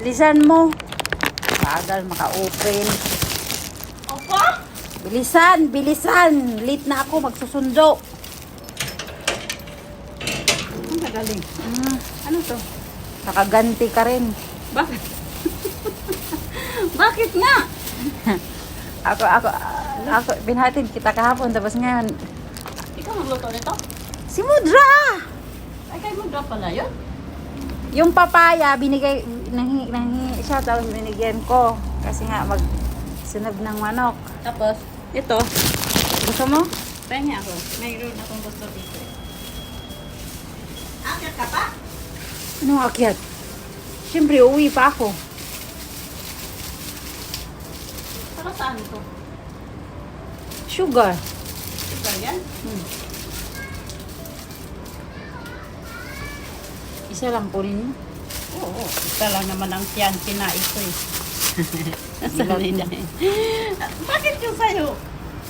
Bilisan mo. Bagal maka-open. Opo? Bilisan, bilisan. Late na ako magsusundo. Ang magaling. Mm, Ano to? nakaganti ka rin. Bakit? Bakit nga? Ako, ako, ako, binhatid kita kahapon. Tapos ngayon, Ikaw magluto nito? si Mudra! Ay, kayo mag-drop pala yun? Yung papaya, binigay, nahi, nahi siya, tapos binigyan ko. Kasi nga, mag sunod ng manok. Tapos, ito. Gusto mo? Pengi ako. Mayroon akong gusto dito. Akit ka pa? Anong akyat? Siyempre, uwi pa ako. Para saan ito? Sugar. Ito yan? Hmm. Isa lang kunin mo. Oo, Ito lang naman ang tiyan kinais ko eh. Ilag mo. Bakit yung sa'yo?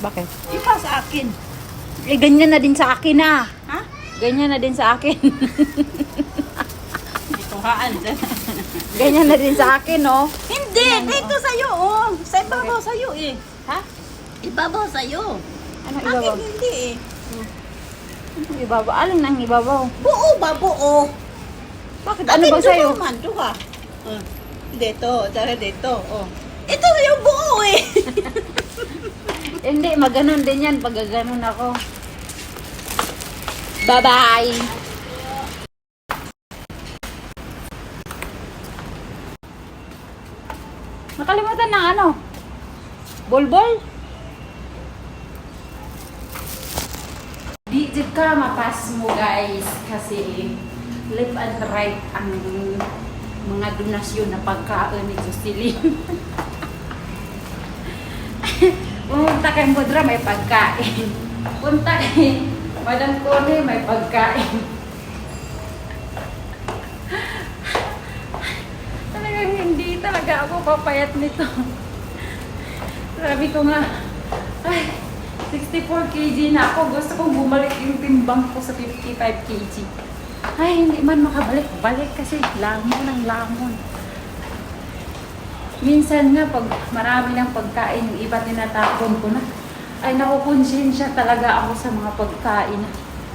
Bakit? Iba sa akin. Eh, ganyan na din sa akin ah. Ha? Ganyan na din sa akin. Hindi tuhaan. ganyan na din sa akin, oh. Hindi! Dito sa'yo, oh. Sa ibabaw sa'yo eh. Ha? Ibabaw sa'yo. Ano Akin ibabaw? hindi eh. Ano ibabaw? Alin ang ibabaw? Buo ba? Buo. Bakit? Ano ba sa'yo? man, duha. Uh, dito, dara dito. Oh. Ito yung buo eh. Hindi, maganon din yan pag gaganon ako. Bye-bye! Nakalimutan ng ano? Bolbol? Di di ka mapas mo guys kasi left and right ang mga donasyon na pagkain ni Jocelyn. Pumunta kay Mudra, may pagkain. Punta kay Madam Connie, may pagkain. Talagang hindi talaga ako papayat nito. Sabi ko nga, ay, 64 kg na ako. Gusto kong bumalik yung timbang ko sa 55 kg. Ay, hindi man makabalik. Balik kasi lamon ang lamon. Minsan nga, pag marami ng pagkain, yung iba tinatapon ko na. Ay, nakukonsensya talaga ako sa mga pagkain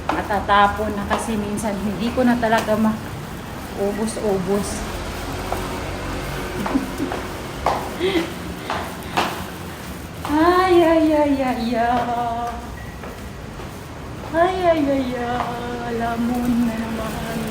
matatapon na kasi minsan hindi ko na talaga ma-ubos-ubos. ay, ay, ay, ay, ay. Ay, ay, ay, ay. Alamon na naman.